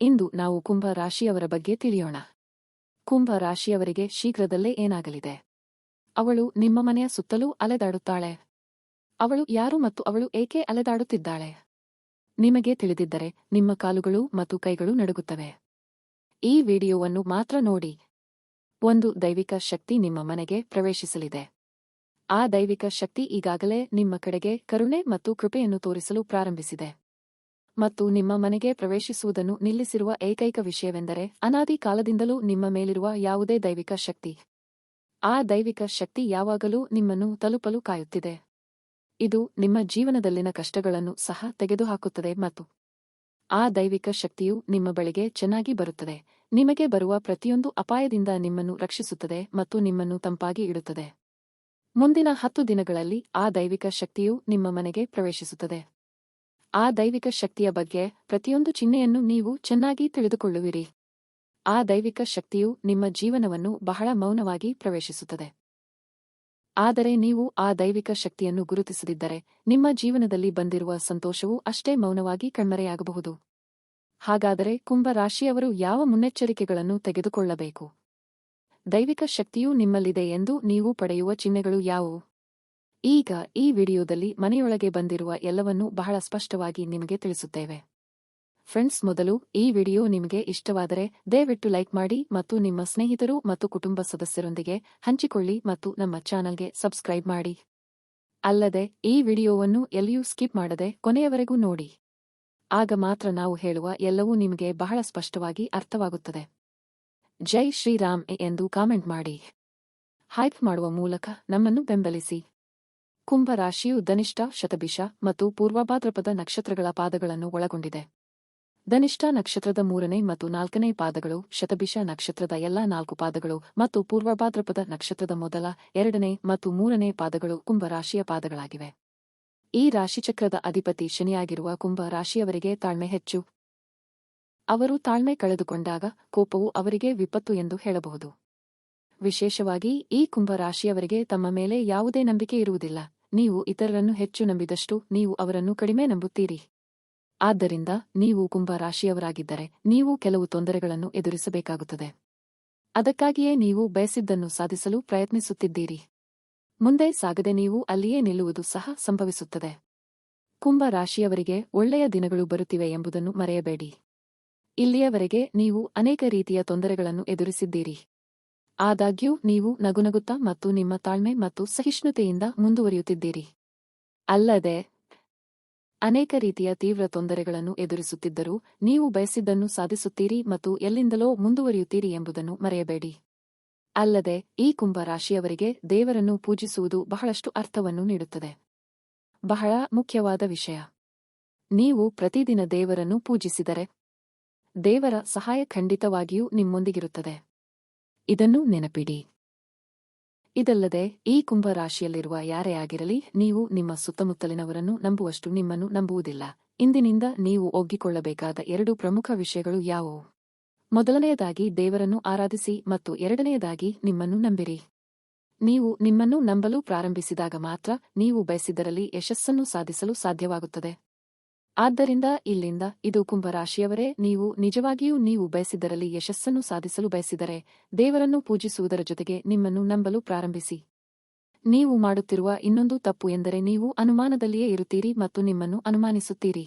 ಇಂದು ನಾವು ಕುಂಭ ರಾಶಿಯವರ ಬಗ್ಗೆ ತಿಳಿಯೋಣ. ಕುಂಭ ರಾಶಿಯವರಿಗೆ ಶೀಘ್ರದಲ್ಲೇ ಏನಾಗಲಿದೆ? ಅವಳು ನಿಮ್ಮ ಮನೆಯ ಸುತ್ತಲೂ ಅಲೆದಾಡುತ್ತಾಳೆ. ಅವಳು ಯಾರು ಮತ್ತು ಅವಳು ಏಕೆ ಅಲೆದಾಡುತ್ತಿದ್ದಾಳೆ? ನಿಮಗೆ ತಿಳಿದಿದ್ದರೆ ನಿಮ್ಮ ಕಾಲುಗಳು ಮತ್ತು ಕೈಗಳು ನಡುಗುತ್ತವೆ. ಈ ವಿಡಿಯೋವನ್ನು ಮಾತ್ರ ನೋಡಿ. ಒಂದು ದೈವಿಕ ಶಕ್ತಿ ನಿಮ್ಮ ಮನೆಗೆ ಪ್ರವೇಶಿಸಲಿದೆ. ಆ ದೈವಿಕ ಶಕ್ತಿ ಈಗಾಗಲೇ ನಿಮ್ಮ ಕಡೆಗೆ ಕರುಣೆ ಮತ್ತು ಕೃಪೆಯನ್ನು ತೋರಿಸಲು ಪ್ರಾರಂಭಿಸಿದೆ. ಮತ್ತು ನಿಮ್ಮ ಮನೆಗೆ ಪ್ರವೇಶಿಸುವುದನ್ನು ನಿಲ್ಲಿಸಿರುವ ಏಕೈಕ ವಿಷಯವೆಂದರೆ ಅನಾದಿ ಕಾಲದಿಂದಲೂ ನಿಮ್ಮ ಮೇಲಿರುವ ಯಾವುದೇ ದೈವಿಕ ಶಕ್ತಿ. ಆ ದೈವಿಕ ಶಕ್ತಿ ಯಾವಾಗಲೂ ನಿಮ್ಮನ್ನು ತಲುಪಲು ಕಾಯುತ್ತಿದೆ. ಇದು ನಿಮ್ಮ ಜೀವನದಲ್ಲಿನ ಕಷ್ಟಗಳನ್ನು ಸಹ ತೆಗೆದುಹಾಕುತ್ತದೆ ಮತ್ತು ಆ ದೈವಿಕ ಶಕ್ತಿಯು ನಿಮ್ಮ ಬಳಿಗೆ ಚೆನ್ನಾಗಿ ಬರುತ್ತದೆ. ನಿಮಗೆ ಬರುವ ಪ್ರತಿಯೊಂದು ಅಪಾಯದಿಂದ ನಿಮ್ಮನ್ನು ರಕ್ಷಿಸುತ್ತದೆ ಮತ್ತು ನಿಮ್ಮನ್ನು ತಂಪಾಗಿ ಇಡುತ್ತದೆ. ಮುಂದಿನ ಹತ್ತು ದಿನಗಳಲ್ಲಿ ಆ ದೈವಿಕ ಶಕ್ತಿಯು ನಿಮ್ಮ ಮನೆಗೆ ಪ್ರವೇಶಿಸುತ್ತದೆ. ಆ ದೈವಿಕ ಶಕ್ತಿಯ ಬಗ್ಗೆ ಪ್ರತಿಯೊಂದು ಚಿಹ್ನೆಯನ್ನು ನೀವು ಚೆನ್ನಾಗಿ ತಿಳಿದುಕೊಳ್ಳುವಿರಿ. ಆ ದೈವಿಕ ಶಕ್ತಿಯು ನಿಮ್ಮ ಜೀವನವನ್ನು ಬಹಳ ಮೌನವಾಗಿ ಪ್ರವೇಶಿಸುತ್ತದೆ. ಆದರೆ ನೀವು ಆ ದೈವಿಕ ಶಕ್ತಿಯನ್ನು ಗುರುತಿಸದಿದ್ದರೆ ನಿಮ್ಮ ಜೀವನದಲ್ಲಿ ಬಂದಿರುವ ಸಂತೋಷವು ಅಷ್ಟೇ ಮೌನವಾಗಿ ಕಣ್ಮರೆಯಾಗಬಹುದು. ಹಾಗಾದರೆ ಕುಂಭ ರಾಶಿಯವರು ಯಾವ ಮುನ್ನೆಚ್ಚರಿಕೆಗಳನ್ನು ತೆಗೆದುಕೊಳ್ಳಬೇಕು? ದೈವಿಕ ಶಕ್ತಿಯು ನಿಮ್ಮಲ್ಲಿದೆ ಎಂದು ನೀವು ಪಡೆಯುವ ಚಿಹ್ನೆಗಳು ಯಾವುವು? ಈಗ ಈ ವಿಡಿಯೋದಲ್ಲಿ ಮನೆಯೊಳಗೆ ಬಂದಿರುವ ಎಲ್ಲವನ್ನೂ ಬಹಳ ಸ್ಪಷ್ಟವಾಗಿ ನಿಮಗೆ ತಿಳಿಸುತ್ತೇವೆ. ಫ್ರೆಂಡ್ಸ್ ಮೊದಲು ಈ ವಿಡಿಯೋ ನಿಮಗೆ ಇಷ್ಟವಾದರೆ ದಯವಿಟ್ಟು ಲೈಕ್ ಮಾಡಿ ಮತ್ತು ನಿಮ್ಮ ಸ್ನೇಹಿತರು ಮತ್ತು ಕುಟುಂಬ ಸದಸ್ಯರೊಂದಿಗೆ ಹಂಚಿಕೊಳ್ಳಿ ಮತ್ತು ನಮ್ಮ ಚಾನಲ್ಗೆ ಸಬ್ಸ್ಕ್ರೈಬ್ ಮಾಡಿ. ಅಲ್ಲದೆ, ಈ ವಿಡಿಯೋವನ್ನು ಎಲ್ಲಿಯೂ ಸ್ಕಿಪ್ ಮಾಡದೆ ಕೊನೆಯವರೆಗೂ ನೋಡಿ. ಆಗ ಮಾತ್ರ ನಾವು ಹೇಳುವ ಎಲ್ಲವೂ ನಿಮಗೆ ಬಹಳ ಸ್ಪಷ್ಟವಾಗಿ ಅರ್ಥವಾಗುತ್ತದೆ. ಜೈ ಶ್ರೀರಾಮ್ ಎಂದು ಕಾಮೆಂಟ್ ಮಾಡಿ. ಹೈಪ್ ಮಾಡುವ ಮೂಲಕ ನಮ್ಮನ್ನು ಬೆಂಬಲಿಸಿ. ಕುಂಭ ರಾಶಿಯು ಧನಿಷ್ಠ ಶತಭಿಷ ಮತ್ತು ಪೂರ್ವಭಾದ್ರಪದ ನಕ್ಷತ್ರಗಳ ಪಾದಗಳನ್ನು ಒಳಗೊಂಡಿದೆ. ಧನಿಷ್ಠ ನಕ್ಷತ್ರದ ಮೂರನೇ ಮತ್ತು ನಾಲ್ಕನೇ ಪಾದಗಳು, ಶತಭಿಷ ನಕ್ಷತ್ರದ ಎಲ್ಲಾ ನಾಲ್ಕು ಪಾದಗಳು ಮತ್ತು ಪೂರ್ವಭಾದ್ರಪದ ನಕ್ಷತ್ರದ ಮೊದಲ, ಎರಡನೇ ಮತ್ತು ಮೂರನೇ ಪಾದಗಳು ಕುಂಭರಾಶಿಯ ಪಾದಗಳಾಗಿವೆ. ಈ ರಾಶಿಚಕ್ರದ ಅಧಿಪತಿ ಶನಿಯಾಗಿರುವ ಕುಂಭ ರಾಶಿಯವರಿಗೆ ತಾಳ್ಮೆ ಹೆಚ್ಚು. ಅವರು ತಾಳ್ಮೆ ಕಳೆದುಕೊಂಡಾಗ ಕೋಪವು ಅವರಿಗೆ ವಿಪತ್ತು ಎಂದು ಹೇಳಬಹುದು. ವಿಶೇಷವಾಗಿ ಈ ಕುಂಭ ರಾಶಿಯವರಿಗೆ ತಮ್ಮ ಮೇಲೆ ಯಾವುದೇ ನಂಬಿಕೆ ಇರುವುದಿಲ್ಲ. ನೀವು ಇತರರನ್ನು ಹೆಚ್ಚು ನಂಬಿದಷ್ಟು ನೀವು ಅವರನ್ನು ಕಡಿಮೆ ನಂಬುತ್ತೀರಿ. ಆದ್ದರಿಂದ ನೀವು ಕುಂಭ ರಾಶಿಯವರಾಗಿದ್ದರೆ ನೀವು ಕೆಲವು ತೊಂದರೆಗಳನ್ನು ಎದುರಿಸಬೇಕಾಗುತ್ತದೆ. ಅದಕ್ಕಾಗಿಯೇ ನೀವು ಬಯಸಿದ್ದನ್ನು ಸಾಧಿಸಲು ಪ್ರಯತ್ನಿಸುತ್ತಿದ್ದೀರಿ. ಮುಂದೆ ಸಾಗದೆ ನೀವು ಅಲ್ಲಿಯೇ ನಿಲ್ಲುವುದು ಸಹ ಸಂಭವಿಸುತ್ತದೆ. ಕುಂಭ ರಾಶಿಯವರಿಗೆ ಒಳ್ಳೆಯ ದಿನಗಳು ಬರುತ್ತಿವೆ ಎಂಬುದನ್ನು ಮರೆಯಬೇಡಿ. ಇಲ್ಲಿಯವರೆಗೆ ನೀವು ಅನೇಕ ರೀತಿಯ ತೊಂದರೆಗಳನ್ನು ಎದುರಿಸಿದ್ದೀರಿ. ಆದಾಗ್ಯೂ, ನೀವು ನಗುನಗುತ್ತಾ ಮತ್ತು ನಿಮ್ಮ ತಾಳ್ಮೆ ಮತ್ತು ಸಹಿಷ್ಣುತೆಯಿಂದ ಮುಂದುವರಿಯುತ್ತಿದ್ದೀರಿ. ಅಲ್ಲದೆ, ಅನೇಕ ರೀತಿಯ ತೀವ್ರ ತೊಂದರೆಗಳನ್ನು ಎದುರಿಸುತ್ತಿದ್ದರೂ, ನೀವು ಬಯಸಿದ್ದನ್ನು ಸಾಧಿಸುತ್ತೀರಿ ಮತ್ತು ಎಲ್ಲಿಂದಲೋ ಮುಂದುವರಿಯುತ್ತೀರಿ ಎಂಬುದನ್ನು ಮರೆಯಬೇಡಿ. ಅಲ್ಲದೆ, ಈ ಕುಂಭ ರಾಶಿಯವರಿಗೆ ದೇವರನ್ನು ಪೂಜಿಸುವುದು ಬಹಳಷ್ಟು ಅರ್ಥವನ್ನು ನೀಡುತ್ತದೆ. ಬಹಳ ಮುಖ್ಯವಾದ ವಿಷಯ. ನೀವು ಪ್ರತಿದಿನ ದೇವರನ್ನು ಪೂಜಿಸಿದರೆ, ದೇವರ ಸಹಾಯ ಖಂಡಿತವಾಗಿಯೂ ನಿಮ್ಮೊಂದಿಗಿರುತ್ತದೆ. ಇದನ್ನು ನೆನಪಿಡಿ. ಇದಲ್ಲದೆ, ಈ ಕುಂಭ ರಾಶಿಯಲ್ಲಿರುವ ಯಾರೇ ಆಗಿರಲಿ, ನೀವು ನಿಮ್ಮ ಸುತ್ತಮುತ್ತಲಿನವರನ್ನು ನಂಬುವಷ್ಟು ನಿಮ್ಮನ್ನು ನಂಬುವುದಿಲ್ಲ. ಇಂದಿನಿಂದ ನೀವು ಒಗ್ಗಿಕೊಳ್ಳಬೇಕಾದ ಎರಡು ಪ್ರಮುಖ ವಿಷಯಗಳು ಯಾವುವು? ಮೊದಲನೆಯದಾಗಿ, ದೇವರನ್ನು ಆರಾಧಿಸಿ ಮತ್ತು ಎರಡನೆಯದಾಗಿ, ನಿಮ್ಮನ್ನು ನಂಬಿರಿ. ನೀವು ನಿಮ್ಮನ್ನು ನಂಬಲು ಪ್ರಾರಂಭಿಸಿದಾಗ ಮಾತ್ರ ನೀವು ಬಯಸಿದರಲ್ಲಿ ಯಶಸ್ಸನ್ನು ಸಾಧಿಸಲು ಸಾಧ್ಯವಾಗುತ್ತದೆ. ಆದ್ದರಿಂದ ಇಲ್ಲಿಂದ ಇದು ಕುಂಭರಾಶಿಯವರೇ, ನೀವು ನಿಜವಾಗಿಯೂ ನೀವು ಬಯಸಿದ್ದರಲ್ಲಿ ಯಶಸ್ಸನ್ನು ಸಾಧಿಸಲು ಬಯಸಿದರೆ ದೇವರನ್ನು ಪೂಜಿಸುವುದರ ಜೊತೆಗೆ ನಿಮ್ಮನ್ನು ನಂಬಲು ಪ್ರಾರಂಭಿಸಿ. ನೀವು ಮಾಡುತ್ತಿರುವ ಇನ್ನೊಂದು ತಪ್ಪು ಎಂದರೆ ನೀವು ಅನುಮಾನದಲ್ಲಿಯೇ ಇರುತ್ತೀರಿ ಮತ್ತು ನಿಮ್ಮನ್ನು ಅನುಮಾನಿಸುತ್ತೀರಿ.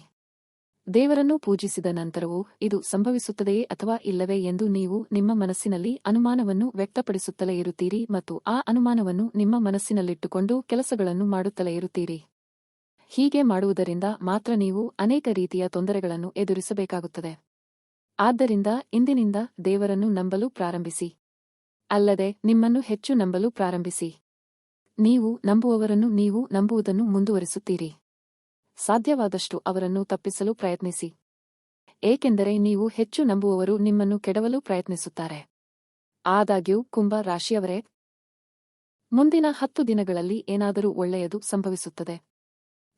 ದೇವರನ್ನು ಪೂಜಿಸಿದ ನಂತರವೂ ಇದು ಸಂಭವಿಸುತ್ತದೆಯೇ ಅಥವಾ ಇಲ್ಲವೇ ಎಂದು ನೀವು ನಿಮ್ಮ ಮನಸ್ಸಿನಲ್ಲಿ ಅನುಮಾನವನ್ನು ವ್ಯಕ್ತಪಡಿಸುತ್ತಲೇ ಇರುತ್ತೀರಿ ಮತ್ತು ಆ ಅನುಮಾನವನ್ನು ನಿಮ್ಮ ಮನಸ್ಸಿನಲ್ಲಿಟ್ಟುಕೊಂಡು ಕೆಲಸಗಳನ್ನು ಮಾಡುತ್ತಲೇ ಇರುತ್ತೀರಿ. ಹೀಗೆ ಮಾಡುವುದರಿಂದ ಮಾತ್ರ ನೀವು ಅನೇಕ ರೀತಿಯ ತೊಂದರೆಗಳನ್ನು ಎದುರಿಸಬೇಕಾಗುತ್ತದೆ. ಆದ್ದರಿಂದ ಇಂದಿನಿಂದ ದೇವರನ್ನು ನಂಬಲು ಪ್ರಾರಂಭಿಸಿ. ಅಲ್ಲದೆ ನಿಮ್ಮನ್ನು ಹೆಚ್ಚು ನಂಬಲು ಪ್ರಾರಂಭಿಸಿ. ನೀವು ನಂಬುವವರನ್ನು ನೀವು ನಂಬುವುದನ್ನು ಮುಂದುವರಿಸುತ್ತೀರಿ. ಸಾಧ್ಯವಾದಷ್ಟು ಅವರನ್ನು ತಪ್ಪಿಸಲು ಪ್ರಯತ್ನಿಸಿ. ಏಕೆಂದರೆ ನೀವು ಹೆಚ್ಚು ನಂಬುವವರು ನಿಮ್ಮನ್ನು ಕೆಡವಲು ಪ್ರಯತ್ನಿಸುತ್ತಾರೆ. ಆದಾಗ್ಯೂ ಕುಂಭ ರಾಶಿಯವರೇ, ಮುಂದಿನ ಹತ್ತು ದಿನಗಳಲ್ಲಿ ಏನಾದರೂ ಒಳ್ಳೆಯದು ಸಂಭವಿಸುತ್ತದೆ.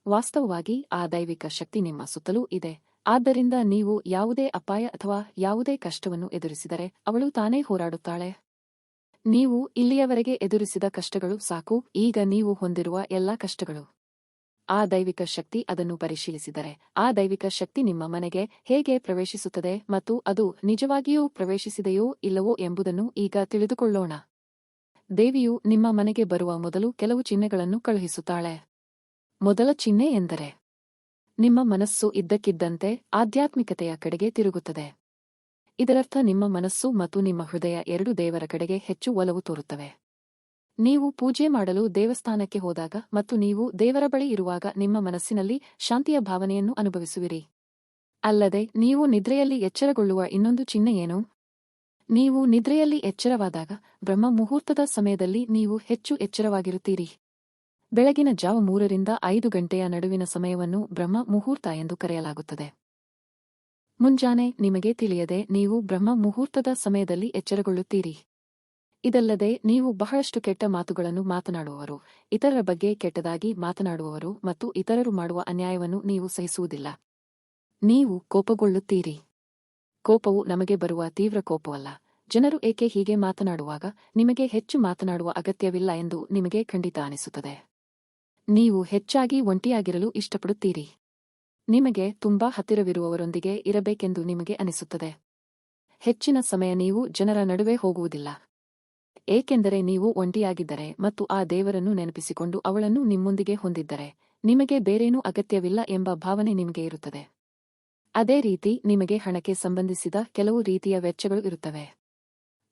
ವಾಸ್ತವವಾಗಿ ಆ ದೈವಿಕ ಶಕ್ತಿ ನಿಮ್ಮ ಸುತ್ತಲೂ ಇದೆ. ಆದ್ದರಿಂದ ನೀವು ಯಾವುದೇ ಅಪಾಯ ಅಥವಾ ಯಾವುದೇ ಕಷ್ಟವನ್ನು ಎದುರಿಸಿದರೆ ಅವಳು ತಾನೇ ಹೋರಾಡುತ್ತಾಳೆ. ನೀವು ಇಲ್ಲಿಯವರೆಗೆ ಎದುರಿಸಿದ ಕಷ್ಟಗಳು ಸಾಕು, ಈಗ ನೀವು ಹೊಂದಿರುವ ಎಲ್ಲಾ ಕಷ್ಟಗಳು. ಆ ದೈವಿಕ ಶಕ್ತಿ ಅದನ್ನು ಪರಿಶೀಲಿಸಿದರೆ, ಆ ದೈವಿಕ ಶಕ್ತಿ ನಿಮ್ಮ ಮನೆಗೆ ಹೇಗೆ ಪ್ರವೇಶಿಸುತ್ತದೆ ಮತ್ತು ಅದು ನಿಜವಾಗಿಯೂ ಪ್ರವೇಶಿಸಿದೆಯೋ ಇಲ್ಲವೋ ಎಂಬುದನ್ನು ಈಗ ತಿಳಿದುಕೊಳ್ಳೋಣ. ದೇವಿಯು ನಿಮ್ಮ ಮನೆಗೆ ಬರುವ ಮೊದಲು ಕೆಲವು ಚಿಹ್ನೆಗಳನ್ನು ಕಳುಹಿಸುತ್ತಾಳೆ. ಮೊದಲ ಚಿಹ್ನೆ ಎಂದರೆ, ನಿಮ್ಮ ಮನಸ್ಸು ಇದ್ದಕ್ಕಿದ್ದಂತೆ ಆಧ್ಯಾತ್ಮಿಕತೆಯ ಕಡೆಗೆ ತಿರುಗುತ್ತದೆ. ಇದರರ್ಥ ನಿಮ್ಮ ಮನಸ್ಸು ಮತ್ತು ನಿಮ್ಮ ಹೃದಯ ಎರಡು ದೇವರ ಕಡೆಗೆ ಹೆಚ್ಚು ಒಲವು ತೋರುತ್ತವೆ. ನೀವು ಪೂಜೆ ಮಾಡಲು ದೇವಸ್ಥಾನಕ್ಕೆ ಹೋದಾಗ ಮತ್ತು ನೀವು ದೇವರ ಬಳಿ ಇರುವಾಗ ನಿಮ್ಮ ಮನಸ್ಸಿನಲ್ಲಿ ಶಾಂತಿಯ ಭಾವನೆಯನ್ನು ಅನುಭವಿಸುವಿರಿ. ಅಲ್ಲದೆ, ನೀವು ನಿದ್ರೆಯಲ್ಲಿ ಎಚ್ಚರಗೊಳ್ಳುವ ಇನ್ನೊಂದು ಚಿಹ್ನೆ ಏನು? ನೀವು ನಿದ್ರೆಯಲ್ಲಿ ಎಚ್ಚರವಾದಾಗ, ಬ್ರಹ್ಮ ಮುಹೂರ್ತದ ಸಮಯದಲ್ಲಿ ನೀವು ಹೆಚ್ಚು ಎಚ್ಚರವಾಗಿರುತ್ತೀರಿ. ಬೆಳಗಿನ ಜಾವ ಮೂರರಿಂದ ಐದು ಗಂಟೆಯ ನಡುವಿನ ಸಮಯವನ್ನು ಬ್ರಹ್ಮ ಮುಹೂರ್ತ ಎಂದು ಕರೆಯಲಾಗುತ್ತದೆ. ಮುಂಜಾನೆ ನಿಮಗೆ ತಿಳಿಯದೆ ನೀವು ಬ್ರಹ್ಮ ಮುಹೂರ್ತದ ಸಮಯದಲ್ಲಿ ಎಚ್ಚರಗೊಳ್ಳುತ್ತೀರಿ. ಇದಲ್ಲದೆ ನೀವು ಬಹಳಷ್ಟು ಕೆಟ್ಟ ಮಾತುಗಳನ್ನು ಮಾತನಾಡುವವರು, ಇತರರ ಬಗ್ಗೆ ಕೆಟ್ಟದಾಗಿ ಮಾತನಾಡುವವರು ಮತ್ತು ಇತರರು ಮಾಡುವ ಅನ್ಯಾಯವನ್ನು ನೀವು ಸಹಿಸುವುದಿಲ್ಲ. ನೀವು ಕೋಪಗೊಳ್ಳುತ್ತೀರಿ. ಕೋಪವು ನಮಗೆ ಬರುವ ತೀವ್ರ ಕೋಪವಲ್ಲ. ಜನರು ಏಕೆ ಹೀಗೆ ಮಾತನಾಡುವಾಗ ನಿಮಗೆ ಹೆಚ್ಚು ಮಾತನಾಡುವ ಅಗತ್ಯವಿಲ್ಲ ಎಂದು ನಿಮಗೆ ಖಂಡಿತ ಅನಿಸುತ್ತದೆ. ನೀವು ಹೆಚ್ಚಾಗಿ ಒಂಟಿಯಾಗಿರಲು ಇಷ್ಟಪಡುತ್ತೀರಿ. ನಿಮಗೆ ತುಂಬಾ ಹತ್ತಿರವಿರುವವರೊಂದಿಗೆ ಇರಬೇಕೆಂದು ನಿಮಗೆ ಅನಿಸುತ್ತದೆ. ಹೆಚ್ಚಿನ ಸಮಯ ನೀವು ಜನರ ನಡುವೆ ಹೋಗುವುದಿಲ್ಲ. ಏಕೆಂದರೆ ನೀವು ಒಂಟಿಯಾಗಿದ್ದರೆ ಮತ್ತು ಆ ದೇವರನ್ನು ನೆನಪಿಸಿಕೊಂಡು ಅವಳನ್ನು ನಿಮ್ಮೊಂದಿಗೆ ಹೊಂದಿದ್ದರೆ, ನಿಮಗೆ ಬೇರೇನೂ ಅಗತ್ಯವಿಲ್ಲ ಎಂಬ ಭಾವನೆ ನಿಮಗೆ ಇರುತ್ತದೆ. ಅದೇ ರೀತಿ ನಿಮಗೆ ಹಣಕ್ಕೆ ಸಂಬಂಧಿಸಿದ ಕೆಲವು ರೀತಿಯ ವೆಚ್ಚಗಳು ಇರುತ್ತವೆ.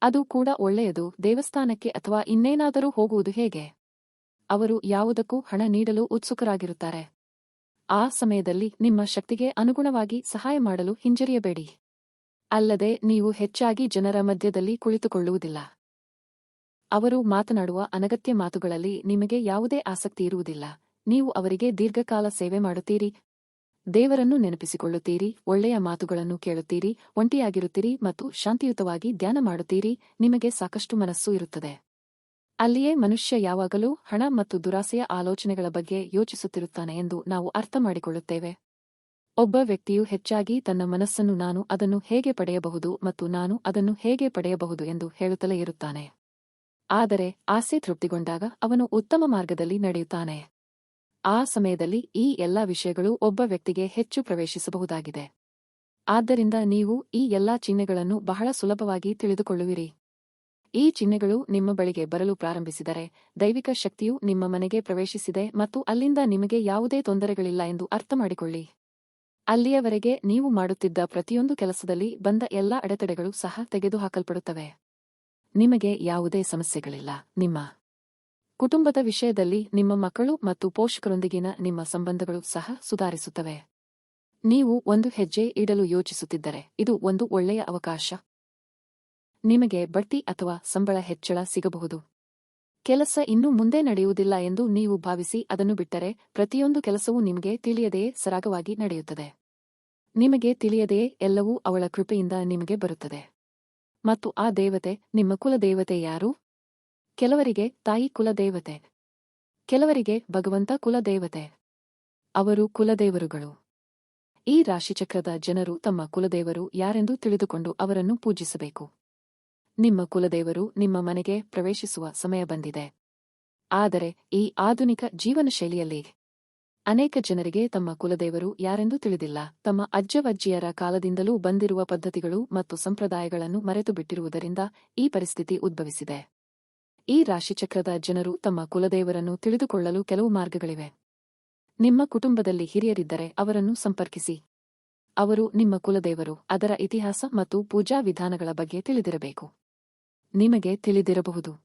ಅದು ಕೂಡ ಒಳ್ಳೆಯದು ದೇವಸ್ಥಾನಕ್ಕೆ ಅಥವಾ ಇನ್ನೇನಾದರೂ ಹೋಗುವುದು ಹೇಗೆ? ಅವರು ಯಾವುದಕ್ಕೂ ಹಣ ನೀಡಲು ಉತ್ಸುಕರಾಗಿರುತ್ತಾರೆ. ಆ ಸಮಯದಲ್ಲಿ ನಿಮ್ಮ ಶಕ್ತಿಗೆ ಅನುಗುಣವಾಗಿ ಸಹಾಯ ಮಾಡಲು ಹಿಂಜರಿಯಬೇಡಿ. ಅಲ್ಲದೆ ನೀವು ಹೆಚ್ಚಾಗಿ ಜನರ ಮಧ್ಯದಲ್ಲಿ ಕುಳಿತುಕೊಳ್ಳುವುದಿಲ್ಲ. ಅವರು ಮಾತನಾಡುವ ಅನಗತ್ಯ ಮಾತುಗಳಲ್ಲಿ ನಿಮಗೆ ಯಾವುದೇ ಆಸಕ್ತಿ ಇರುವುದಿಲ್ಲ. ನೀವು ಅವರಿಗೆ ದೀರ್ಘಕಾಲ ಸೇವೆ ಮಾಡುತ್ತೀರಿ. ದೇವರನ್ನು ನೆನಪಿಸಿಕೊಳ್ಳುತ್ತೀರಿ. ಒಳ್ಳೆಯ ಮಾತುಗಳನ್ನು ಕೇಳುತ್ತೀರಿ. ಒಂಟಿಯಾಗಿರುತ್ತೀರಿ ಮತ್ತು ಶಾಂತಿಯುತವಾಗಿ ಧ್ಯಾನ ಮಾಡುತ್ತೀರಿ. ನಿಮಗೆ ಸಾಕಷ್ಟು ಮನಸ್ಸು ಇರುತ್ತದೆ. ಅಲ್ಲಿಯೇ ಮನುಷ್ಯ ಯಾವಾಗಲೂ ಹಣ ಮತ್ತು ದುರಾಸೆಯ ಆಲೋಚನೆಗಳ ಬಗ್ಗೆ ಯೋಚಿಸುತ್ತಿರುತ್ತಾನೆ ಎಂದು ನಾವು ಅರ್ಥ ಮಾಡಿಕೊಳ್ಳುತ್ತೇವೆ. ಒಬ್ಬ ವ್ಯಕ್ತಿಯು ಹೆಚ್ಚಾಗಿ ತನ್ನ ಮನಸ್ಸನ್ನು ನಾನು ಅದನ್ನು ಹೇಗೆ ಪಡೆಯಬಹುದು ಮತ್ತು ನಾನು ಅದನ್ನು ಹೇಗೆ ಪಡೆಯಬಹುದು ಎಂದು ಹೇಳುತ್ತಲೇ ಇರುತ್ತಾನೆ. ಆದರೆ ಆಸೆ ತೃಪ್ತಿಗೊಂಡಾಗ ಅವನು ಉತ್ತಮ ಮಾರ್ಗದಲ್ಲಿ ನಡೆಯುತ್ತಾನೆ. ಆ ಸಮಯದಲ್ಲಿ ಈ ಎಲ್ಲಾ ವಿಷಯಗಳು ಒಬ್ಬ ವ್ಯಕ್ತಿಗೆ ಹೆಚ್ಚು ಪ್ರವೇಶಿಸಬಹುದಾಗಿದೆ. ಆದ್ದರಿಂದ ನೀವು ಈ ಎಲ್ಲಾ ಚಿಹ್ನೆಗಳನ್ನು ಬಹಳ ಸುಲಭವಾಗಿ ತಿಳಿದುಕೊಳ್ಳುವಿರಿ. ಈ ಚಿಹ್ನೆಗಳು ನಿಮ್ಮ ಬಳಿಗೆ ಬರಲು ಪ್ರಾರಂಭಿಸಿದರೆ ದೈವಿಕ ಶಕ್ತಿಯು ನಿಮ್ಮ ಮನೆಗೆ ಪ್ರವೇಶಿಸಿದೆ ಮತ್ತು ಅಲ್ಲಿಂದ ನಿಮಗೆ ಯಾವುದೇ ತೊಂದರೆಗಳಿಲ್ಲ ಎಂದು ಅರ್ಥಮಾಡಿಕೊಳ್ಳಿ. ಅಲ್ಲಿಯವರೆಗೆ ನೀವು ಮಾಡುತ್ತಿದ್ದ ಪ್ರತಿಯೊಂದು ಕೆಲಸದಲ್ಲಿ ಬಂದ ಎಲ್ಲಾ ಅಡೆತಡೆಗಳು ಸಹ ತೆಗೆದುಹಾಕಲ್ಪಡುತ್ತವೆ. ನಿಮಗೆ ಯಾವುದೇ ಸಮಸ್ಯೆಗಳಿಲ್ಲ. ನಿಮ್ಮ ಕುಟುಂಬದ ವಿಷಯದಲ್ಲಿ ನಿಮ್ಮ ಮಕ್ಕಳು ಮತ್ತು ಪೋಷಕರೊಂದಿಗಿನ ನಿಮ್ಮ ಸಂಬಂಧಗಳು ಸಹ ಸುಧಾರಿಸುತ್ತವೆ. ನೀವು ಒಂದು ಹೆಜ್ಜೆ ಇಡಲು ಯೋಚಿಸುತ್ತಿದ್ದರೆ ಇದು ಒಂದು ಒಳ್ಳೆಯ ಅವಕಾಶ. ನಿಮಗೆ ಬಡ್ತಿ ಅಥವಾ ಸಂಬಳ ಹೆಚ್ಚಳ ಸಿಗಬಹುದು. ಕೆಲಸ ಇನ್ನೂ ಮುಂದೆ ನಡೆಯುವುದಿಲ್ಲ ಎಂದು ನೀವು ಭಾವಿಸಿ ಅದನ್ನು ಬಿಟ್ಟರೆ ಪ್ರತಿಯೊಂದು ಕೆಲಸವೂ ನಿಮಗೆ ತಿಳಿಯದೆಯೇ ಸರಾಗವಾಗಿ ನಡೆಯುತ್ತದೆ. ನಿಮಗೆ ತಿಳಿಯದೆಯೇ ಎಲ್ಲವೂ ಅವಳ ಕೃಪೆಯಿಂದ ನಿಮಗೆ ಬರುತ್ತದೆ. ಮತ್ತು ಆ ದೇವತೆ ನಿಮ್ಮ ಕುಲದೇವತೆ ಯಾರು? ಕೆಲವರಿಗೆ ತಾಯಿ ಕುಲದೇವತೆ. ಕೆಲವರಿಗೆ ಭಗವಂತ ಕುಲದೇವತೆ. ಅವರು ಕುಲದೇವರುಗಳು. ಈ ರಾಶಿಚಕ್ರದ ಜನರು ತಮ್ಮ ಕುಲದೇವರು ಯಾರೆಂದು ತಿಳಿದುಕೊಂಡು ಅವರನ್ನು ಪೂಜಿಸಬೇಕು. ನಿಮ್ಮ ಕುಲದೇವರು ನಿಮ್ಮ ಮನೆಗೆ ಪ್ರವೇಶಿಸುವ ಸಮಯ ಬಂದಿದೆ. ಆದರೆ ಈ ಆಧುನಿಕ ಜೀವನ ಶೈಲಿಯಲ್ಲಿ ಅನೇಕ ಜನರಿಗೆ ತಮ್ಮ ಕುಲದೇವರು ಯಾರೆಂದು ತಿಳಿದಿಲ್ಲ. ತಮ್ಮ ಅಜ್ಜವಜ್ಜಿಯರ ಕಾಲದಿಂದಲೂ ಬಂದಿರುವ ಪದ್ಧತಿಗಳು ಮತ್ತು ಸಂಪ್ರದಾಯಗಳನ್ನು ಮರೆತು ಬಿಟ್ಟಿರುವುದರಿಂದ ಈ ಪರಿಸ್ಥಿತಿ ಉದ್ಭವಿಸಿದೆ. ಈ ರಾಶಿಚಕ್ರದ ಜನರು ತಮ್ಮ ಕುಲದೇವರನ್ನು ತಿಳಿದುಕೊಳ್ಳಲು ಕೆಲವು ಮಾರ್ಗಗಳಿವೆ. ನಿಮ್ಮ ಕುಟುಂಬದಲ್ಲಿ ಹಿರಿಯರಿದ್ದರೆ ಅವರನ್ನು ಸಂಪರ್ಕಿಸಿ. ಅವರು ನಿಮ್ಮ ಕುಲದೇವರು, ಅದರ ಇತಿಹಾಸ ಮತ್ತು ಪೂಜಾ ವಿಧಾನಗಳ ಬಗ್ಗೆ ತಿಳಿದಿರಬೇಕು. ನಿಮಗೆ ತಿಳಿದಿರಬಹುದು.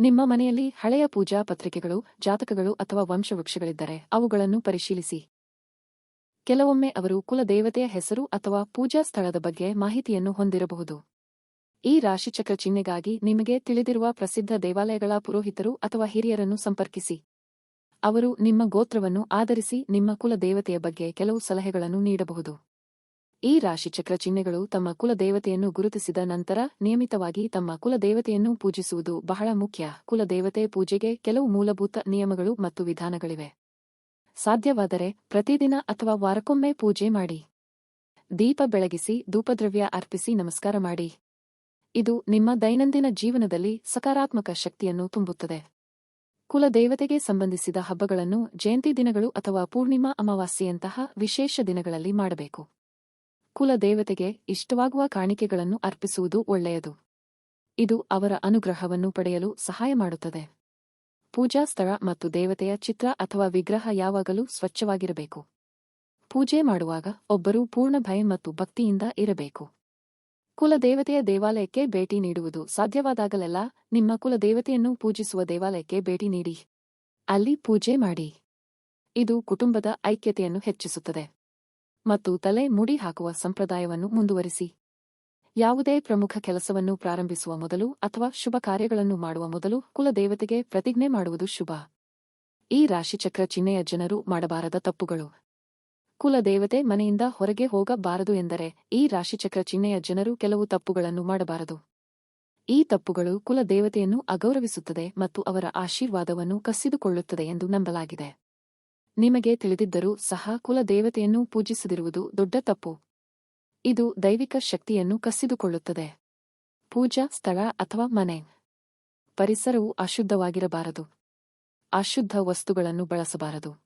ನಿಮ್ಮ ಮನೆಯಲ್ಲಿ ಹಳೆಯ ಪೂಜಾ ಪತ್ರಿಕೆಗಳು, ಜಾತಕಗಳು ಅಥವಾ ವಂಶವೃಕ್ಷಗಳಿದ್ದರೆ ಅವುಗಳನ್ನು ಪರಿಶೀಲಿಸಿ. ಕೆಲವೊಮ್ಮೆ ಅವರು ಕುಲದೇವತೆಯ ಹೆಸರು ಅಥವಾ ಪೂಜಾ ಸ್ಥಳದ ಬಗ್ಗೆ ಮಾಹಿತಿಯನ್ನು ಹೊಂದಿರಬಹುದು. ಈ ರಾಶಿಚಕ್ರ ಚಿಹ್ನೆಗಾಗಿ ನಿಮಗೆ ತಿಳಿದಿರುವ ಪ್ರಸಿದ್ಧ ದೇವಾಲಯಗಳ ಪುರೋಹಿತರು ಅಥವಾ ಹಿರಿಯರನ್ನು ಸಂಪರ್ಕಿಸಿ. ಅವರು ನಿಮ್ಮ ಗೋತ್ರವನ್ನು ಆಧರಿಸಿ ನಿಮ್ಮ ಕುಲದೇವತೆಯ ಬಗ್ಗೆ ಕೆಲವು ಸಲಹೆಗಳನ್ನು ನೀಡಬಹುದು. ಈ ರಾಶಿಚಕ್ರ ಚಿಹ್ನೆಗಳು ತಮ್ಮ ಕುಲದೇವತೆಯನ್ನು ಗುರುತಿಸಿದ ನಂತರ ನಿಯಮಿತವಾಗಿ ತಮ್ಮ ಕುಲದೇವತೆಯನ್ನು ಪೂಜಿಸುವುದು ಬಹಳ ಮುಖ್ಯ. ಕುಲದೇವತೆ ಪೂಜೆಗೆ ಕೆಲವು ಮೂಲಭೂತ ನಿಯಮಗಳು ಮತ್ತು ವಿಧಾನಗಳಿವೆ. ಸಾಧ್ಯವಾದರೆ ಪ್ರತಿದಿನ ಅಥವಾ ವಾರಕ್ಕೊಮ್ಮೆ ಪೂಜೆ ಮಾಡಿ. ದೀಪ ಬೆಳಗಿಸಿ, ಧೂಪದ್ರವ್ಯ ಅರ್ಪಿಸಿ, ನಮಸ್ಕಾರ ಮಾಡಿ. ಇದು ನಿಮ್ಮ ದೈನಂದಿನ ಜೀವನದಲ್ಲಿ ಸಕಾರಾತ್ಮಕ ಶಕ್ತಿಯನ್ನು ತುಂಬುತ್ತದೆ. ಕುಲದೇವತೆಗೆ ಸಂಬಂಧಿಸಿದ ಹಬ್ಬಗಳನ್ನು ಜಯಂತಿ ದಿನಗಳು ಅಥವಾ ಪೂರ್ಣಿಮಾ ಅಮಾವಾಸ್ಯೆಯಂತಹ ವಿಶೇಷ ದಿನಗಳಲ್ಲಿ ಮಾಡಬೇಕು. ಕುಲದೇವತೆಗೆ ಇಷ್ಟವಾಗುವ ಕಾಣಿಕೆಗಳನ್ನು ಅರ್ಪಿಸುವುದು ಒಳ್ಳೆಯದು. ಇದು ಅವರ ಅನುಗ್ರಹವನ್ನು ಪಡೆಯಲು ಸಹಾಯ ಮಾಡುತ್ತದೆ. ಪೂಜಾ ಸ್ಥಳ ಮತ್ತು ದೇವತೆಯ ಚಿತ್ರ ಅಥವಾ ವಿಗ್ರಹ ಯಾವಾಗಲೂ ಸ್ವಚ್ಛವಾಗಿರಬೇಕು. ಪೂಜೆ ಮಾಡುವಾಗ ಒಬ್ಬರು ಪೂರ್ಣ ಭಯ ಮತ್ತು ಭಕ್ತಿಯಿಂದ ಇರಬೇಕು. ಕುಲದೇವತೆಯ ದೇವಾಲಯಕ್ಕೆ ಭೇಟಿ ನೀಡುವುದು ಸಾಧ್ಯವಾದಾಗಲೆಲ್ಲ ನಿಮ್ಮ ಕುಲದೇವತೆಯನ್ನು ಪೂಜಿಸುವ ದೇವಾಲಯಕ್ಕೆ ಭೇಟಿ ನೀಡಿ. ಅಲ್ಲಿ ಪೂಜೆ ಮಾಡಿ. ಇದು ಕುಟುಂಬದ ಐಕ್ಯತೆಯನ್ನು ಹೆಚ್ಚಿಸುತ್ತದೆ. ಮತ್ತು ತಲೆ ಮುಡಿ ಹಾಕುವ ಸಂಪ್ರದಾಯವನ್ನು ಮುಂದುವರಿಸಿ. ಯಾವುದೇ ಪ್ರಮುಖ ಕೆಲಸವನ್ನು ಪ್ರಾರಂಭಿಸುವ ಮೊದಲು ಅಥವಾ ಶುಭ ಕಾರ್ಯಗಳನ್ನು ಮಾಡುವ ಮೊದಲು ಕುಲದೇವತೆಗೆ ಪ್ರತಿಜ್ಞೆ ಮಾಡುವುದು ಶುಭ. ಈ ರಾಶಿಚಕ್ರ ಚಿಹ್ನೆಯ ಜನರು ಮಾಡಬಾರದ ತಪ್ಪುಗಳು. ಕುಲದೇವತೆ ಮನೆಯಿಂದ ಹೊರಗೆ ಹೋಗಬಾರದು ಎಂದರೆ ಈ ರಾಶಿಚಕ್ರ ಚಿಹ್ನೆಯ ಜನರು ಕೆಲವು ತಪ್ಪುಗಳನ್ನು ಮಾಡಬಾರದು. ಈ ತಪ್ಪುಗಳು ಕುಲದೇವತೆಯನ್ನು ಅಗೌರವಿಸುತ್ತದೆ ಮತ್ತು ಅವರ ಆಶೀರ್ವಾದವನ್ನು ಕಸಿದುಕೊಳ್ಳುತ್ತದೆ ಎಂದು ನಂಬಲಾಗಿದೆ. ನಿಮಗೆ ತಿಳಿದಿದ್ದರೂ ಸಹ ಕುಲದೇವತೆಯನ್ನು ಪೂಜಿಸದಿರುವುದು ದೊಡ್ಡ ತಪ್ಪು. ಇದು ದೈವಿಕ ಶಕ್ತಿಯನ್ನು ಕಸಿದುಕೊಳ್ಳುತ್ತದೆ. ಪೂಜಾ ಸ್ಥಳ ಅಥವಾ ಮನೆ. ಪರಿಸರವು ಅಶುದ್ಧವಾಗಿರಬಾರದು. ಅಶುದ್ಧ ವಸ್ತುಗಳನ್ನು ಬಳಸಬಾರದು.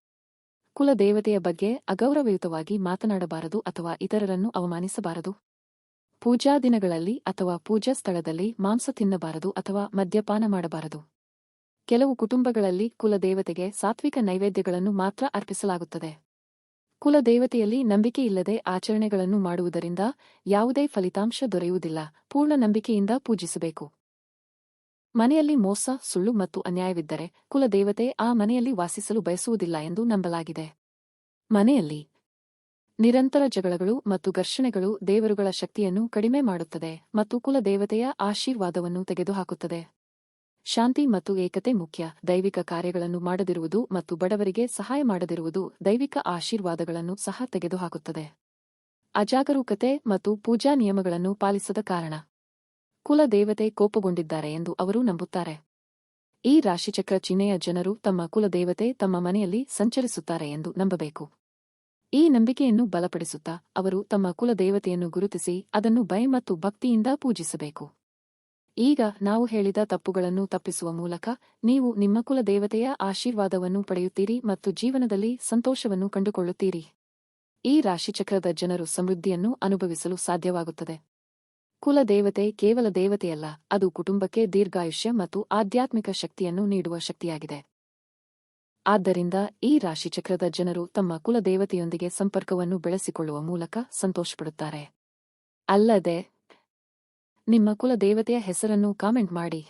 ಕುಲ ದೇವತೆಯ ಬಗ್ಗೆ ಅಗೌರವಯುತವಾಗಿ ಮಾತನಾಡಬಾರದು ಅಥವಾ ಇತರರನ್ನು ಅವಮಾನಿಸಬಾರದು. ಪೂಜಾ ದಿನಗಳಲ್ಲಿ ಅಥವಾ ಪೂಜಾ ಸ್ಥಳದಲ್ಲಿ ಮಾಂಸ ತಿನ್ನಬಾರದು ಅಥವಾ ಮದ್ಯಪಾನ ಮಾಡಬಾರದು. ಕೆಲವು ಕುಟುಂಬಗಳಲ್ಲಿ ಕುಲದೇವತೆಗೆ ಸಾತ್ವಿಕ ನೈವೇದ್ಯಗಳನ್ನು ಮಾತ್ರ ಅರ್ಪಿಸಲಾಗುತ್ತದೆ. ಕುಲದೇವತೆಯಲ್ಲಿ ನಂಬಿಕೆಯಿಲ್ಲದೆ ಆಚರಣೆಗಳನ್ನು ಮಾಡುವುದರಿಂದ ಯಾವುದೇ ಫಲಿತಾಂಶ ದೊರೆಯುವುದಿಲ್ಲ. ಪೂರ್ಣ ನಂಬಿಕೆಯಿಂದ ಪೂಜಿಸಬೇಕು. ಮನೆಯಲ್ಲಿ ಮೋಸ, ಸುಳ್ಳು ಮತ್ತು ಅನ್ಯಾಯವಿದ್ದರೆ ಕುಲದೇವತೆ ಆ ಮನೆಯಲ್ಲಿ ವಾಸಿಸಲು ಬಯಸುವುದಿಲ್ಲ ಎಂದು ನಂಬಲಾಗಿದೆ. ಮನೆಯಲ್ಲಿ ನಿರಂತರ ಜಗಳಗಳು ಮತ್ತು ಘರ್ಷಣೆಗಳು ದೇವರುಗಳ ಶಕ್ತಿಯನ್ನು ಕಡಿಮೆ ಮಾಡುತ್ತದೆ ಮತ್ತು ಕುಲದೇವತೆಯ ಆಶೀರ್ವಾದವನ್ನು ತೆಗೆದುಹಾಕುತ್ತದೆ. ಶಾಂತಿ ಮತ್ತು ಏಕತೆ ಮುಖ್ಯ. ದೈವಿಕ ಕಾರ್ಯಗಳನ್ನು ಮಾಡದಿರುವುದು ಮತ್ತು ಬಡವರಿಗೆ ಸಹಾಯ ಮಾಡದಿರುವುದು ದೈವಿಕ ಆಶೀರ್ವಾದಗಳನ್ನು ಸಹ ತೆಗೆದುಹಾಕುತ್ತದೆ. ಅಜಾಗರೂಕತೆ ಮತ್ತು ಪೂಜಾ ನಿಯಮಗಳನ್ನು ಪಾಲಿಸದ ಕಾರಣ. ಕುಲ ದೇವತೆ ಕೋಪಗೊಂಡಿದ್ದಾರೆ ಎಂದು ಅವರು ನಂಬುತ್ತಾರೆ. ಈ ರಾಶಿಚಕ್ರ ಚಿಹ್ನೆಯ ಜನರು ತಮ್ಮ ಕುಲದೇವತೆ ತಮ್ಮ ಮನೆಯಲ್ಲಿ ಸಂಚರಿಸುತ್ತಾರೆ ಎಂದು ನಂಬಬೇಕು. ಈ ನಂಬಿಕೆಯನ್ನು ಬಲಪಡಿಸುತ್ತಾ ಅವರು ತಮ್ಮ ಕುಲದೇವತೆಯನ್ನು ಗುರುತಿಸಿ ಅದನ್ನು ಭಯ ಮತ್ತು ಭಕ್ತಿಯಿಂದ ಪೂಜಿಸಬೇಕು. ಈಗ ನಾವು ಹೇಳಿದ ತಪ್ಪುಗಳನ್ನು ತಪ್ಪಿಸುವ ಮೂಲಕ ನೀವು ನಿಮ್ಮ ಕುಲದೇವತೆಯ ಆಶೀರ್ವಾದವನ್ನು ಪಡೆಯುತ್ತೀರಿ ಮತ್ತು ಜೀವನದಲ್ಲಿ ಸಂತೋಷವನ್ನು ಕಂಡುಕೊಳ್ಳುತ್ತೀರಿ. ಈ ರಾಶಿಚಕ್ರದ ಜನರು ಸಮೃದ್ಧಿಯನ್ನು ಅನುಭವಿಸಲು ಸಾಧ್ಯವಾಗುತ್ತದೆ. ಕುಲದೇವತೆ ಕೇವಲ ದೇವತೆಯಲ್ಲ, ಅದು ಕುಟುಂಬಕ್ಕೆ ದೀರ್ಘಾಯುಷ್ಯ ಮತ್ತು ಆಧ್ಯಾತ್ಮಿಕ ಶಕ್ತಿಯನ್ನು ನೀಡುವ ಶಕ್ತಿಯಾಗಿದೆ. ಆದ್ದರಿಂದ ಈ ರಾಶಿಚಕ್ರದ ಜನರು ತಮ್ಮ ಕುಲದೇವತೆಯೊಂದಿಗೆ ಸಂಪರ್ಕವನ್ನು ಬೆಳೆಸಿಕೊಳ್ಳುವ ಮೂಲಕ ಸಂತೋಷಪಡುತ್ತಾರೆ. ಅಲ್ಲದೆ ನಿಮ್ಮ ಕುಲದೇವತೆಯ ಹೆಸರನ್ನು ಕಾಮೆಂಟ್ ಮಾಡಿ.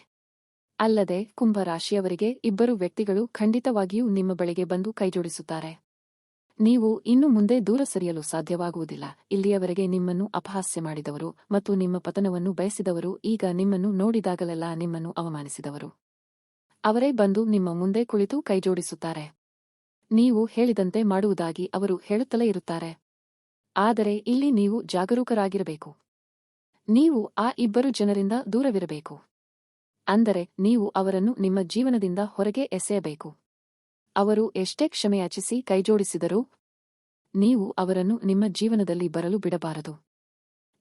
ಅಲ್ಲದೆ ಕುಂಭ ರಾಶಿಯವರಿಗೆ ಇಬ್ಬರು ವ್ಯಕ್ತಿಗಳು ಖಂಡಿತವಾಗಿಯೂ ನಿಮ್ಮ ಬಳಿಗೆ ಬಂದು ಕೈಜೋಡಿಸುತ್ತಾರೆ. ನೀವು ಇನ್ನು ಮುಂದೆ ದೂರ ಸರಿಯಲು ಸಾಧ್ಯವಾಗುವುದಿಲ್ಲ. ಇಲ್ಲಿಯವರೆಗೆ ನಿಮ್ಮನ್ನು ಅಪಹಾಸ್ಯ ಮಾಡಿದವರು ಮತ್ತು ನಿಮ್ಮ ಪತನವನ್ನು ಬಯಸಿದವರು ಈಗ ನಿಮ್ಮನ್ನು ನೋಡಿದಾಗಲೆಲ್ಲ ನಿಮ್ಮನ್ನು ಅವಮಾನಿಸಿದವರು. ಅವರೇ ಬಂದು ನಿಮ್ಮ ಮುಂದೆ ಕುಳಿತು ಕೈಜೋಡಿಸುತ್ತಾರೆ. ನೀವು ಹೇಳಿದಂತೆ ಮಾಡುವುದಾಗಿ ಅವರು ಹೇಳುತ್ತಲೇ ಇರುತ್ತಾರೆ. ಆದರೆ ಇಲ್ಲಿ ನೀವು ಜಾಗರೂಕರಾಗಿರಬೇಕು. ನೀವು ಆ ಇಬ್ಬರು ಜನರಿಂದ ದೂರವಿರಬೇಕು. ಅಂದರೆ ನೀವು ಅವರನ್ನು ನಿಮ್ಮ ಜೀವನದಿಂದ ಹೊರಗೆ ಎಸೆಯಬೇಕು. ಅವರು ಎಷ್ಟೇ ಕ್ಷಮೆಯಾಚಿಸಿ ಕೈಜೋಡಿಸಿದರೂ ನೀವು ಅವರನ್ನು ನಿಮ್ಮ ಜೀವನದಲ್ಲಿ ಬರಲು ಬಿಡಬಾರದು.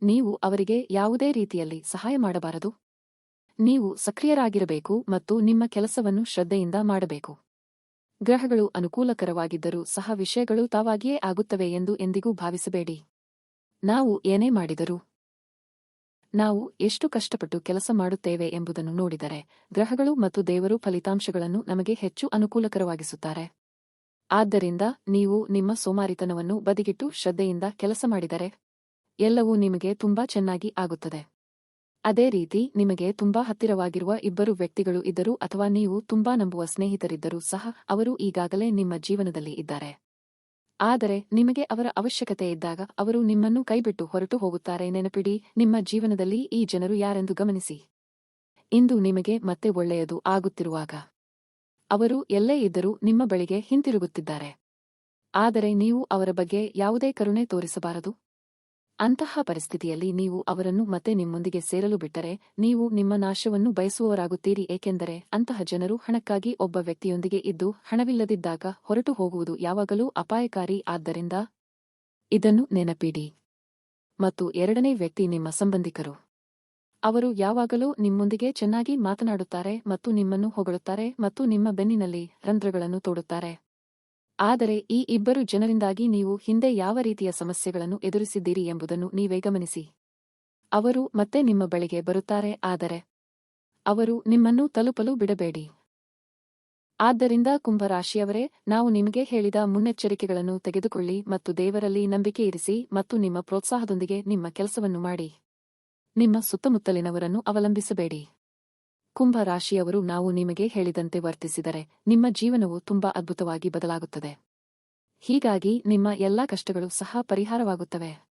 ನೀವು ಅವರಿಗೆ ಯಾವುದೇ ರೀತಿಯಲ್ಲಿ ಸಹಾಯ ಮಾಡಬಾರದು. ನೀವು ಸಕ್ರಿಯರಾಗಿರಬೇಕು ಮತ್ತು ನಿಮ್ಮ ಕೆಲಸವನ್ನು ಶ್ರದ್ಧೆಯಿಂದ ಮಾಡಬೇಕು. ಗ್ರಹಗಳು ಅನುಕೂಲಕರವಾಗಿದ್ದರೂ ಸಹ ವಿಷಯಗಳು ತಾವಾಗಿಯೇ ಆಗುತ್ತವೆ ಎಂದು ಎಂದಿಗೂ ಭಾವಿಸಬೇಡಿ. ನಾವು ಏನೇ ಮಾಡಿದರೂ ನಾವು ಎಷ್ಟು ಕಷ್ಟಪಟ್ಟು ಕೆಲಸ ಮಾಡುತ್ತೇವೆ ಎಂಬುದನ್ನು ನೋಡಿದರೆ, ಗ್ರಹಗಳು ಮತ್ತು ದೇವರು ಫಲಿತಾಂಶಗಳನ್ನು ನಮಗೆ ಹೆಚ್ಚು ಅನುಕೂಲಕರವಾಗಿಸುತ್ತಾರೆ. ಆದ್ದರಿಂದ ನೀವು ನಿಮ್ಮ ಸೋಮಾರಿತನವನ್ನು ಬದಿಗಿಟ್ಟು ಶ್ರದ್ಧೆಯಿಂದ ಕೆಲಸ ಮಾಡಿದರೆ, ಎಲ್ಲವೂ ನಿಮಗೆ ತುಂಬಾ ಚೆನ್ನಾಗಿ ಆಗುತ್ತದೆ. ಅದೇ ರೀತಿ ನಿಮಗೆ ತುಂಬಾ ಹತ್ತಿರವಾಗಿರುವ ಇಬ್ಬರು ವ್ಯಕ್ತಿಗಳು ಇದ್ದರೂ ಅಥವಾ ನೀವು ತುಂಬಾ ನಂಬುವ ಸ್ನೇಹಿತರಿದ್ದರೂ ಸಹ, ಅವರು ಈಗಾಗಲೇ ನಿಮ್ಮ ಜೀವನದಲ್ಲಿ ಇದ್ದಾರೆ. ಆದರೆ ನಿಮಗೆ ಅವರ ಅವಶ್ಯಕತೆ ಇದ್ದಾಗ ಅವರು ನಿಮ್ಮನ್ನು ಕೈಬಿಟ್ಟು ಹೊರಟು ಹೋಗುತ್ತಾರೆ ನೆನಪಿಡಿ, ನಿಮ್ಮ ಜೀವನದಲ್ಲಿ ಈ ಜನರು ಯಾರೆಂದು ಗಮನಿಸಿ. ಇಂದು ನಿಮಗೆ ಮತ್ತೆ ಒಳ್ಳೆಯದು ಆಗುತ್ತಿರುವಾಗ. ಅವರು ಎಲ್ಲೇ ಇದ್ದರೂ ನಿಮ್ಮ ಬಳಿಗೆ ಹಿಂತಿರುಗುತ್ತಿದ್ದಾರೆ. ಆದರೆ ನೀವು ಅವರ ಬಗ್ಗೆ ಯಾವುದೇ ಕರುಣೆ ತೋರಿಸಬಾರದು. ಅಂತಹ ಪರಿಸ್ಥಿತಿಯಲ್ಲಿ ನೀವು ಅವರನ್ನು ಮತ್ತೆ ನಿಮ್ಮೊಂದಿಗೆ ಸೇರಲು ಬಿಟ್ಟರೆ ನೀವು ನಿಮ್ಮ ನಾಶವನ್ನು ಬಯಸುವವರಾಗುತ್ತೀರಿ, ಏಕೆಂದರೆ ಅಂತಹ ಜನರು ಹಣಕ್ಕಾಗಿ ಒಬ್ಬ ವ್ಯಕ್ತಿಯೊಂದಿಗೆ ಇದ್ದು ಹಣವಿಲ್ಲದಿದ್ದಾಗ ಹೊರಟು ಹೋಗುವುದು ಯಾವಾಗಲೂ ಅಪಾಯಕಾರಿ. ಆದ್ದರಿಂದ ಇದನ್ನು ನೆನಪಿಡಿ. ಮತ್ತು ಎರಡನೇ ವ್ಯಕ್ತಿ ನಿಮ್ಮ ಸಂಬಂಧಿಕರು. ಅವರು ಯಾವಾಗಲೂ ನಿಮ್ಮೊಂದಿಗೆ ಚೆನ್ನಾಗಿ ಮಾತನಾಡುತ್ತಾರೆ ಮತ್ತು ನಿಮ್ಮನ್ನು ಹೊಗಳುತ್ತಾರೆ ಮತ್ತು ನಿಮ್ಮ ಬೆನ್ನಿನಲ್ಲಿ ರಂಧ್ರಗಳನ್ನು ತೋಡುತ್ತಾರೆ. ಆದರೆ ಈ ಇಬ್ಬರು ಜನರಿಂದಾಗಿ ನೀವು ಹಿಂದೆ ಯಾವ ರೀತಿಯ ಸಮಸ್ಯೆಗಳನ್ನು ಎದುರಿಸಿದ್ದೀರಿ ಎಂಬುದನ್ನು ನೀವೇ ಗಮನಿಸಿ. ಅವರು ಮತ್ತೆ ನಿಮ್ಮ ಬಳಿಗೆ ಬರುತ್ತಾರೆ, ಆದರೆ ಅವರು ನಿಮ್ಮನ್ನು ತಲುಪಲು ಬಿಡಬೇಡಿ. ಆದ್ದರಿಂದ ಕುಂಭರಾಶಿಯವರೇ, ನಾವು ನಿಮಗೆ ಹೇಳಿದ ಮುನ್ನೆಚ್ಚರಿಕೆಗಳನ್ನು ತೆಗೆದುಕೊಳ್ಳಿ ಮತ್ತು ದೇವರಲ್ಲಿ ನಂಬಿಕೆ ಇರಿಸಿ ಮತ್ತು ನಿಮ್ಮ ಪ್ರೋತ್ಸಾಹದೊಂದಿಗೆ ನಿಮ್ಮ ಕೆಲಸವನ್ನು ಮಾಡಿ. ನಿಮ್ಮ ಸುತ್ತಮುತ್ತಲಿನವರನ್ನು ಅವಲಂಬಿಸಬೇಡಿ. ಕುಂಭ ರಾಶಿಯವರು ನಾವು ನಿಮಗೆ ಹೇಳಿದಂತೆ ವರ್ತಿಸಿದರೆ ನಿಮ್ಮ ಜೀವನವು ತುಂಬಾ ಅದ್ಭುತವಾಗಿ ಬದಲಾಗುತ್ತದೆ. ಹೀಗಾಗಿ ನಿಮ್ಮ ಎಲ್ಲಾ ಕಷ್ಟಗಳು ಸಹ ಪರಿಹಾರವಾಗುತ್ತವೆ.